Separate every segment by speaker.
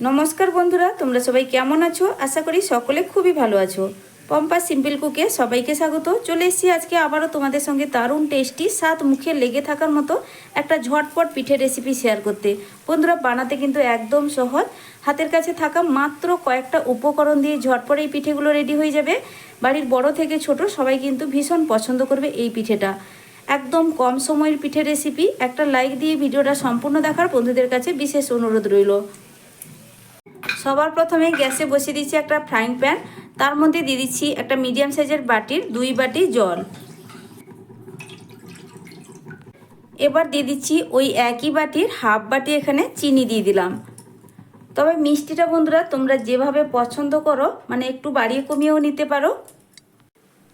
Speaker 1: নমস্কার বন্ধুরা, তোমরা সবাই কেমন আছো? আশা করি সকলে খুবই ভালো আছো। পম্পা সিম্পল কুকে সবাইকে স্বাগত। চলে এসেছি আজকে আবারও তোমাদের সঙ্গে দারুণ টেস্টি, স্বাদ মুখে লেগে থাকার মতো একটা ঝটপট পিঠে রেসিপি শেয়ার করতে। বন্ধুরা, বানাতে কিন্তু একদম সহজ। হাতের কাছে থাকা মাত্র কয়েকটা উপকরণ দিয়ে ঝটপট এই পিঠেগুলো রেডি হয়ে যাবে। বাড়ির বড় থেকে ছোট সবাই কিন্তু ভীষণ পছন্দ করবে এই পিঠেটা। একদম কম সময়ের পিঠে রেসিপি একটা লাইক দিয়ে ভিডিওটা সম্পূর্ণ দেখার বন্ধুদের কাছে বিশেষ অনুরোধ রইল। সবার প্রথমে গ্যাসে বসিয়ে দিচ্ছি একটা ফ্রাইং প্যান তার মধ্যে দিয়ে দিচ্ছি একটা মিডিয়াম সাইজের বাটির দুই বাটি জল। এবার দিয়ে দিচ্ছি ওই একই বাটির হাফ বাটি এখানে চিনি দিয়ে দিলাম। তবে মিষ্টিটা বন্ধুরা, তোমরা যেভাবে পছন্দ করো মানে একটু বাড়িয়ে কমিয়েও নিতে পারো।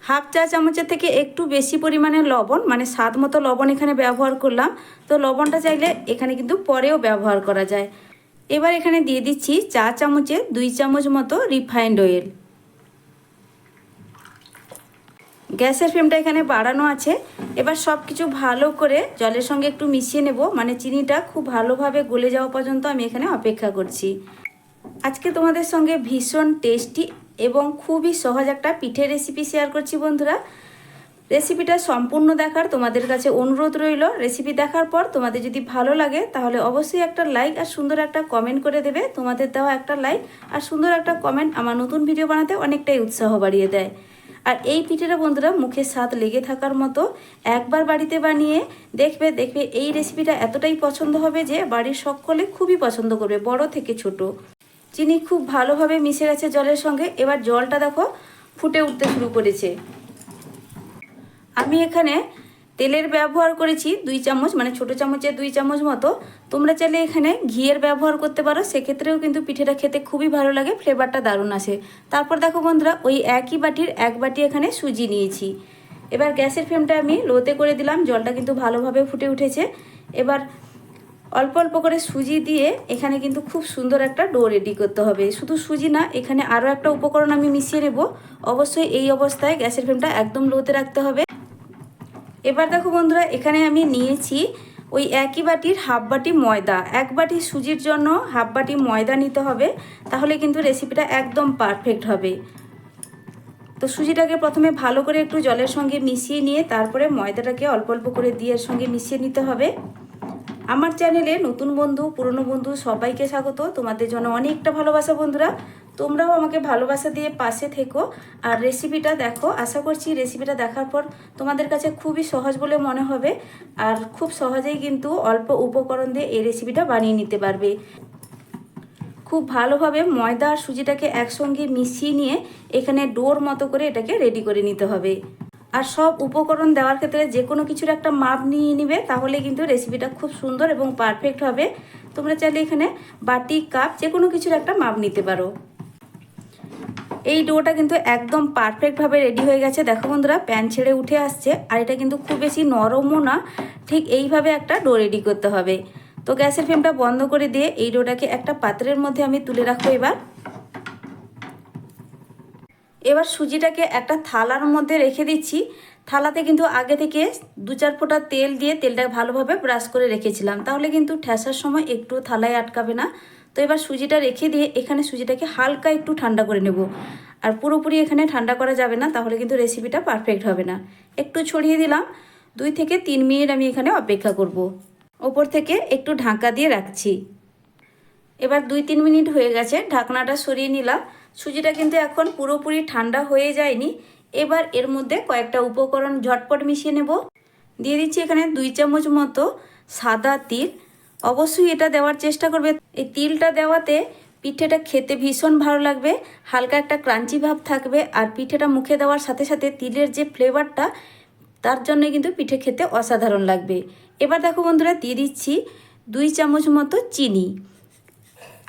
Speaker 1: হাফ চা চামচের থেকে একটু বেশি পরিমাণে লবণ মানে স্বাদ মতো লবণ এখানে ব্যবহার করলাম। তো লবণটা চাইলে এখানে কিন্তু পরেও ব্যবহার করা যায়। এবার এখানে দিয়ে দিচ্ছি চা চামচে দুই চামচ মতো রিফাইন্ড অয়েল গ্যাসের ফ্লেমটা এখানে বাড়ানো আছে। এবার সব কিছু ভালো করে জলের সঙ্গে একটু মিশিয়ে নেব। মানে চিনিটা খুব ভালোভাবে গলে যাওয়া পর্যন্ত আমি এখানে অপেক্ষা করছি। আজকে তোমাদের সঙ্গে ভীষণ টেস্টি এবং খুবই সহজ একটা পিঠে রেসিপি শেয়ার করছি বন্ধুরা। রেসিপিটা সম্পূর্ণ দেখার তোমাদের কাছে অনুরোধ রইল। রেসিপি দেখার পর তোমাদের যদি ভালো লাগে, তাহলে অবশ্যই একটা লাইক আর সুন্দর একটা কমেন্ট করে দেবে। তোমাদের দেওয়া একটা লাইক আর সুন্দর একটা কমেন্ট আমার নতুন ভিডিও বানাতে অনেকটাই উৎসাহ বাড়িয়ে দেয়। আর এই পিঠেটা বন্ধুরা মুখে স্বাদ লেগে থাকার মতো একবার বাড়িতে বানিয়ে দেখবে দেখবে এই রেসিপিটা এতটাই পছন্দ হবে যে বাড়ির সকলে খুবই পছন্দ করবে, বড় থেকে ছোট। চিনি খুব ভালোভাবে মিশে গেছে জলের সঙ্গে। এবার জলটা দেখো, ফুটে উঠতে শুরু করেছে। আমি এখানে তেলের ব্যবহার করেছি দুই চামচ মানে ছোটো চামচের দুই চামচ মতো। তোমরা চাইলে এখানে ঘিয়ের ব্যবহার করতে পারো, সেক্ষেত্রেও কিন্তু পিঠেটা খেতে খুবই ভালো লাগে ফ্লেভারটা দারুণ আসে। তারপর দেখো বন্ধুরা, ওই একই বাটির এক বাটি এখানে সুজি নিয়েছি। এবার গ্যাসের ফ্লেমটা আমি লোতে করে দিলাম, জলটা কিন্তু ভালোভাবে ফুটে উঠেছে। এবার অল্প অল্প করে সুজি দিয়ে এখানে কিন্তু খুব সুন্দর একটা ডো রেডি করতে হবে। শুধু সুজি না, এখানে আরও একটা উপকরণ আমি মিশিয়ে নেব। অবশ্যই এই অবস্থায় গ্যাসের ফ্লেমটা একদম লোতে রাখতে হবে। এবার দেখো বন্ধুরা, এখানে আমি নিয়েছি ওই একই বাটির হাফ বাটি ময়দা। এক বাটি সুজির জন্য হাফ বাটি ময়দা নিতে হবে, তাহলে কিন্তু রেসিপিটা একদম পারফেক্ট হবে। তো সুজিটাকে প্রথমে ভালো করে একটু জলের সঙ্গে মিশিয়ে নিয়ে, তারপরে ময়দাটাকে অল্প অল্প করে দিয়ে সঙ্গে মিশিয়ে নিতে হবে। আমার চ্যানেলে নতুন বন্ধু, পুরনো বন্ধু সবাইকে স্বাগত। তোমাদের জন্য অনেকটা ভালোবাসা বন্ধুরা। তোমরাও আমাকে ভালোবাসা দিয়ে পাশে থেকো। আর রেসিপিটা দেখো। আশা করছি রেসিপিটা দেখার পর তোমাদের কাছে খুবই সহজ বলে মনে হবে। আর খুব সহজেই কিন্তু অল্প উপকরণ দিয়ে এই রেসিপিটা বানিয়ে নিতে পারবে। খুব ভালোভাবে ময়দা আর সুজিটাকে একসঙ্গে মিশিয়ে নিয়ে এখানে ডোর মতো করে এটাকে রেডি করে নিতে হবে। আর সব উপকরণ দেওয়ার ক্ষেত্রে যে কোনো কিছুর একটা মাপ নিয়ে নিবে, তাহলে কিন্তু রেসিপিটা খুব সুন্দর এবং পারফেক্ট হবে। তোমরা চাইলে এখানে বাটি কাপ যে কোনো কিছুর একটা মাপ নিতে পারো। এই ডোটা কিন্তু একদম পারফেক্টভাবে রেডি হয়ে গেছে। দেখো বন্ধুরা প্যান ছেড়ে উঠে আসছে। আর এটা কিন্তু খুব বেশি নরমও না, ঠিক এইভাবে একটা ডো রেডি করতে হবে। তো গ্যাসের ফ্লেমটা বন্ধ করে দিয়ে এই ডোটাকে একটা পাত্রের মধ্যে আমি তুলে রাখব এবার। এবার সুজিটাকে একটা থালার মধ্যে রেখে দিচ্ছি। থালাতে কিন্তু আগে থেকে দু চার ফোঁটা তেল দিয়ে তেলটা ভালোভাবে ব্রাশ করে রেখেছিলাম। তাহলে কিন্তু ঠেসার সময় একটু থালায় আটকাবে না। তো এবার সুজিটা রেখে দিয়ে এখানে সুজিটাকে হালকা একটু ঠান্ডা করে নেব। আর পুরোপুরি এখানে ঠান্ডা করা যাবে না, তাহলে কিন্তু রেসিপিটা পারফেক্ট হবে না। একটু ছড়িয়ে দিলাম, দুই থেকে তিন মিনিট আমি এখানে অপেক্ষা করব। ওপর থেকে একটু ঢাকা দিয়ে রাখছি। এবার দুই তিন মিনিট হয়ে গেছে, ঢাকনাটা সরিয়ে নিলাম। সুজিটা কিন্তু এখন পুরোপুরি ঠান্ডা হয়ে যায়নি। এবার এর মধ্যে কয়েকটা উপকরণ ঝটপট মিশিয়ে নেব। দিয়ে দিচ্ছি এখানে দুই চামচ মতো সাদা তিল অবশ্যই এটা দেওয়ার চেষ্টা করবে। এই তিলটা দেওয়াতে পিঠেটা খেতে ভীষণ ভালো লাগবে, হালকা একটা ক্রাঞ্চি ভাব থাকবে আর পিঠেটা মুখে দেওয়ার সাথে সাথে তিলের যে ফ্লেভারটা, তার জন্য কিন্তু পিঠে খেতে অসাধারণ লাগবে। এবার দেখো বন্ধুরা, দিয়ে দিচ্ছি দুই চামচ মতো চিনি।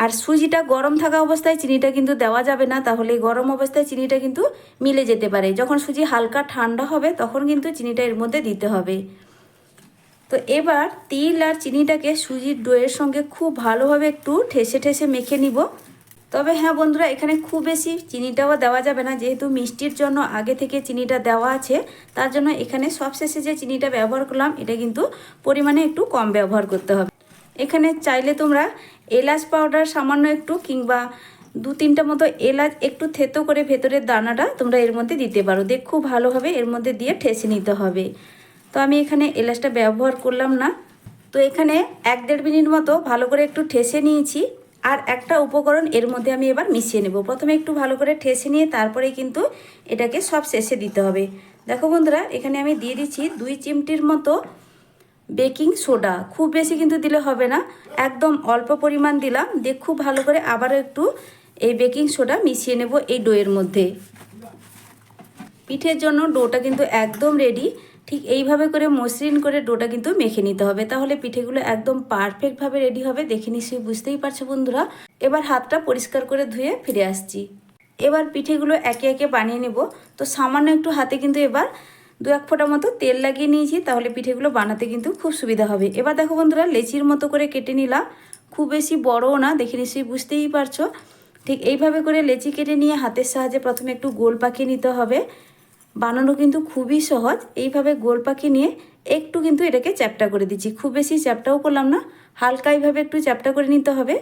Speaker 1: আর সুজিটা গরম থাকা অবস্থায় চিনিটা কিন্তু দেওয়া যাবে না, তাহলে গরম অবস্থায় চিনিটা কিন্তু মিলে যেতে পারে। যখন সুজি হালকা ঠান্ডা হবে, তখন কিন্তু চিনিটা এর মধ্যে দিতে হবে। তো এবার তিল আর চিনিটাকে সুজির ডোয়ের সঙ্গে খুব ভালোভাবে একটু ঠেসে ঠেসে মেখে নিব। তবে হ্যাঁ বন্ধুরা, এখানে খুব বেশি চিনিটাও দেওয়া যাবে না। যেহেতু মিষ্টির জন্য আগে থেকে চিনিটা দেওয়া আছে, তার জন্য এখানে সবশেষে যে চিনিটা ব্যবহার করলাম, এটা কিন্তু পরিমাণে একটু কম ব্যবহার করতে হবে। এখানে চাইলে তোমরা এলাচ পাউডার সামান্য একটু কিংবা দু তিনটা মতো এলাচ একটু থেতো করে ভেতরের দানাটা তোমরা এর মধ্যে দিতে পারো। দেখ খুব ভালোভাবে এর মধ্যে দিয়ে ঠেসে নিতে হবে। তো আমি এখানে এলাচটা ব্যবহার করলাম না। তো এখানে এক দেড় মিনিট মতো ভালো করে একটু ঠেসে নিয়েছি। আর একটা উপকরণ এর মধ্যে আমি এবার মিশিয়ে নেব। প্রথমে একটু ভালো করে ঠেসে নিয়ে তারপরে কিন্তু এটাকে সব শেষে দিতে হবে। দেখো বন্ধুরা, এখানে আমি দিয়ে দিচ্ছি দুই চিমটির মতো বেকিং সোডা। খুব বেশি কিন্তু দিলে হবে না। একদম অল্প পরিমাণ দিলাম। দিয়ে খুব ভালো করে আবারও একটু এই বেকিং সোডা মিশিয়ে নেব এই ডোয়ের মধ্যে। পিঠের জন্য ডোটা কিন্তু একদম রেডি ঠিক এইভাবে করে মসৃণ করে ডোটা কিন্তু মেখে নিতে হবে। তাহলে পিঠেগুলো একদম পারফেক্টভাবে রেডি হবে। দেখে নিশ্চয়ই বুঝতেই পারছ বন্ধুরা। এবার হাতটা পরিষ্কার করে ধুয়ে ফিরে আসছি। এবার পিঠেগুলো একে একে বানিয়ে নেব। তো সামান্য একটু হাতে কিন্তু এবার দু এক ফোঁটা মতো তেল লাগিয়ে নিয়েছি। তাহলে পিঠেগুলো বানাতে কিন্তু খুব সুবিধা হবে। এবার দেখো বন্ধুরা, লেচির মতো করে কেটে নিলাম। খুব বেশি বড়ও না, দেখে নিশ্চয়ই বুঝতেই পারছ। ঠিক এইভাবে করে লেচি কেটে নিয়ে হাতের সাহায্যে প্রথমে একটু গোল পাকিয়ে নিতে হবে। বানানো কিন্তু খুবই সহজ। এইভাবে গোল পাখি নিয়ে একটু কিন্তু এটাকে চ্যাপটা করে দিচ্ছি। খুব বেশি চ্যাপটাও করলাম না, হালকা এইভাবে একটু চ্যাপটা করে নিতে হবে।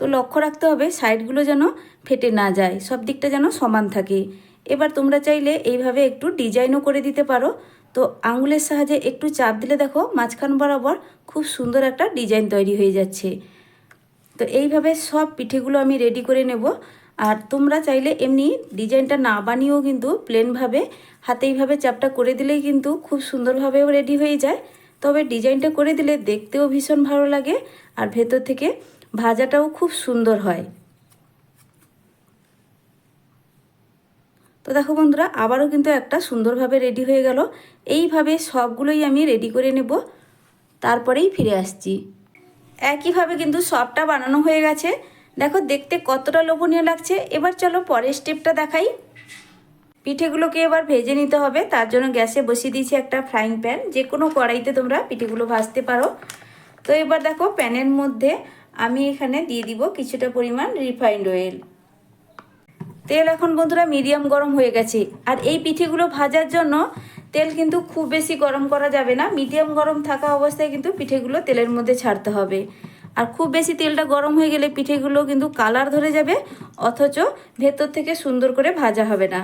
Speaker 1: তো লক্ষ্য রাখতে হবে সাইডগুলো যেন ফেটে না যায়, সব দিকটা যেন সমান থাকে। এবার তোমরা চাইলে এইভাবে একটু ডিজাইনও করে দিতে পারো। তো আঙুলের সাহায্যে একটু চাপ দিলে দেখো মাঝখান বরাবর খুব সুন্দর একটা ডিজাইন তৈরি হয়ে যাচ্ছে। তো এইভাবে সব পিঠেগুলো আমি রেডি করে নেব। আর তোমরা চাইলে এমনি ডিজাইনটা না বানিয়েও কিন্তু প্লেনভাবে হাতে এইভাবে চাপটা করে দিলেই কিন্তু খুব সুন্দরভাবেও রেডি হয়ে যায়। তবে ডিজাইনটা করে দিলে দেখতেও ভীষণ ভালো লাগে আর ভেতর থেকে ভাজাটাও খুব সুন্দর হয়। তো দেখো বন্ধুরা, আবারও কিন্তু একটা সুন্দরভাবে রেডি হয়ে গেল। এইভাবে সবগুলোই আমি রেডি করে নেব। তারপরেই ফিরে আসছি। একইভাবে কিন্তু সবটা বানানো হয়ে গেছে। দেখো, দেখতে কতটা লোভনীয় লাগছে। এবার চলো পরের স্টেপটা দেখাই। পিঠেগুলোকে এবার ভেজে নিতে হবে। তার জন্য গ্যাসে বসিয়ে দিয়েছি একটা ফ্রাইং প্যান যে কোনো কড়াইতে তোমরা পিঠেগুলো ভাজতে পারো। তো এবার দেখো, প্যানের মধ্যে আমি এখানে দিয়ে দিব কিছুটা পরিমাণ রিফাইন্ড অয়েল তেল এখন বন্ধুরা মিডিয়াম গরম হয়ে গেছে। আর এই পিঠেগুলো ভাজার জন্য তেল কিন্তু খুব বেশি গরম করা যাবে না। মিডিয়াম গরম থাকা অবস্থায় কিন্তু পিঠেগুলো তেলের মধ্যে ছাড়তে হবে। আর খুব বেশি তেলটা গরম হয়ে গেলে পিঠেগুলো কিন্তু কালার ধরে যাবে, অথচ ভেতর থেকে সুন্দর করে ভাজা হবে না।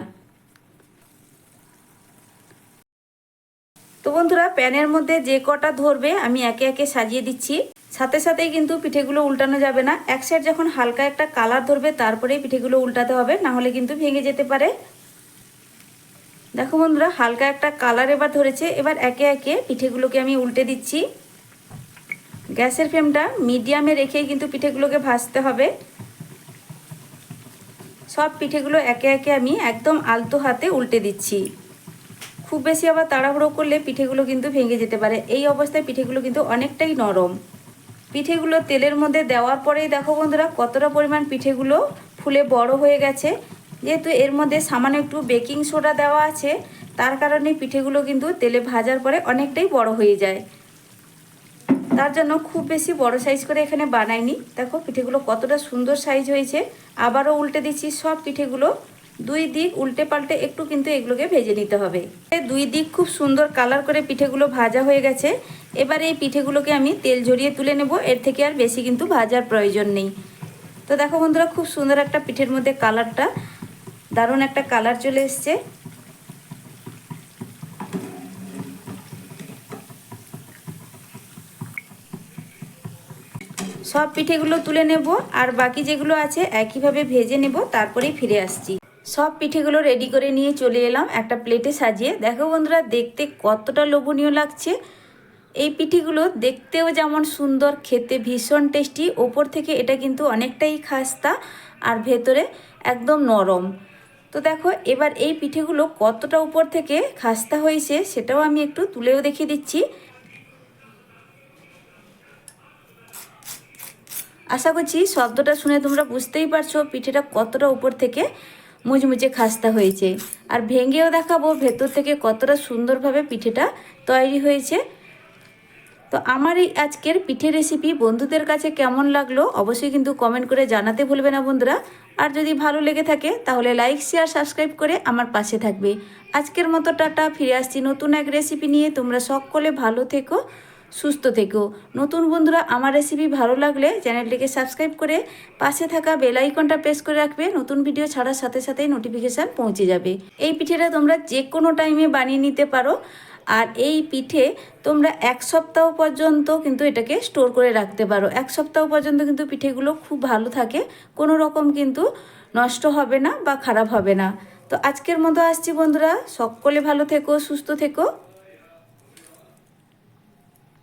Speaker 1: তো বন্ধুরা, প্যানের মধ্যে যে কটা ধরবে আমি একে একে সাজিয়ে দিচ্ছি। সাথে সাথেই কিন্তু পিঠেগুলো উল্টানো যাবে না। এক সাইড যখন হালকা একটা কালার ধরবে, তারপরেই পিঠেগুলো উল্টাতে হবে, না হলে কিন্তু ভেঙে যেতে পারে। দেখো বন্ধুরা, হালকা একটা কালার এবার ধরেছে। এবার একে একে পিঠেগুলোকে আমি উল্টে দিচ্ছি। গ্যাসের ফ্লেমটা মিডিয়ামে রেখেই কিন্তু পিঠেগুলোকে ভাজতে হবে। সব পিঠেগুলো একে একে আমি একদম আলতো হাতে উল্টে দিচ্ছি। খুব বেশি আবার তাড়াহুড়ো করলে পিঠেগুলো কিন্তু ভেঙে যেতে পারে। এই অবস্থায় পিঠেগুলো কিন্তু অনেকটাই নরম। পিঠেগুলো তেলের মধ্যে দেওয়ার পরেই দেখো বন্ধুরা, কতটা পরিমাণ পিঠেগুলো ফুলে বড় হয়ে গেছে। যেহেতু এর মধ্যে সামান্য একটু বেকিং সোডা দেওয়া আছে, তার কারণে পিঠেগুলো কিন্তু তেলে ভাজার পরে অনেকটাই বড় হয়ে যায়। তার জন্য খুব বেশি বড় সাইজ করে এখানে বানাইনি। দেখো, পিঠেগুলো কতটা সুন্দর সাইজ হয়েছে। আবারও উল্টে দিচ্ছি সব পিঠেগুলো। দুই দিক উল্টে পাল্টে একটু কিন্তু এগুলোকে ভেজে নিতে হবে। দুই দিক খুব সুন্দর কালার করে পিঠেগুলো ভাজা হয়ে গেছে। এবার এই পিঠেগুলোকে আমি তেল ঝরিয়ে তুলে নেব। এর থেকে আর বেশি কিন্তু ভাজার প্রয়োজন নেই। তো দেখো বন্ধুরা, খুব সুন্দর একটা পিঠের মধ্যে কালারটা দারুণ একটা কালার চলে এসছে। সব পিঠেগুলো তুলে নেব আর বাকি যেগুলো আছে একইভাবে ভেজে নেব, তারপরেই ফিরে আসছি। সব পিঠেগুলো রেডি করে নিয়ে চলে এলাম একটা প্লেটে সাজিয়ে। দেখো বন্ধুরা, দেখতে কতটা লোভনীয় লাগছে। এই পিঠেগুলো দেখতেও যেমন সুন্দর, খেতে ভীষণ টেস্টি ওপর থেকে এটা কিন্তু অনেকটাই খাস্তা আর ভেতরে একদম নরম। তো দেখো, এবার এই পিঠেগুলো কতটা উপর থেকে খাস্তা হয়েছে সেটাও আমি একটু তুলেও দেখিয়ে দিচ্ছি। আশা করছি শব্দটা শুনে তোমরা বুঝতেই পারছ পিঠেটা কতটা উপর থেকে মুচমুচে খাস্তা হয়েছে। আর ভেঙেও দেখাবো ভেতর থেকে কতটা সুন্দরভাবে পিঠেটা তৈরি হয়েছে। তো আমার এই আজকের পিঠে রেসিপি বন্ধুদের কাছে কেমন লাগল অবশ্যই কিন্তু কমেন্ট করে জানাতে ভুলবে না বন্ধুরা। আর যদি ভালো লেগে থাকে তাহলে লাইক শেয়ার সাবস্ক্রাইব করে আমার পাশে থাকবে। আজকের মতো টাটা, ফিরে আসছি নতুন এক রেসিপি নিয়ে। তোমরা সকলে ভালো থেকো। সুস্থ থেকো। নতুন বন্ধুরা, আমার রেসিপি ভালো লাগলে চ্যানেলটিকে সাবস্ক্রাইব করে পাশে থাকা বেল আইকনটা প্রেস করে রাখবে। নতুন ভিডিও ছাড়ার সাথে সাথেই নোটিফিকেশান পৌঁছে যাবে। এই পিঠেটা তোমরা যে কোনো টাইমে বানিয়ে নিতে পারো। আর এই পিঠে তোমরা এক সপ্তাহ পর্যন্ত কিন্তু এটাকে স্টোর করে রাখতে পারো। এক সপ্তাহ পর্যন্ত কিন্তু পিঠেগুলো খুব ভালো থাকে। কোনো রকম কিন্তু নষ্ট হবে না বা খারাপ হবে না। তো আজকের মতো আসছি বন্ধুরা। সকলে ভালো থেকো, সুস্থ থেকো।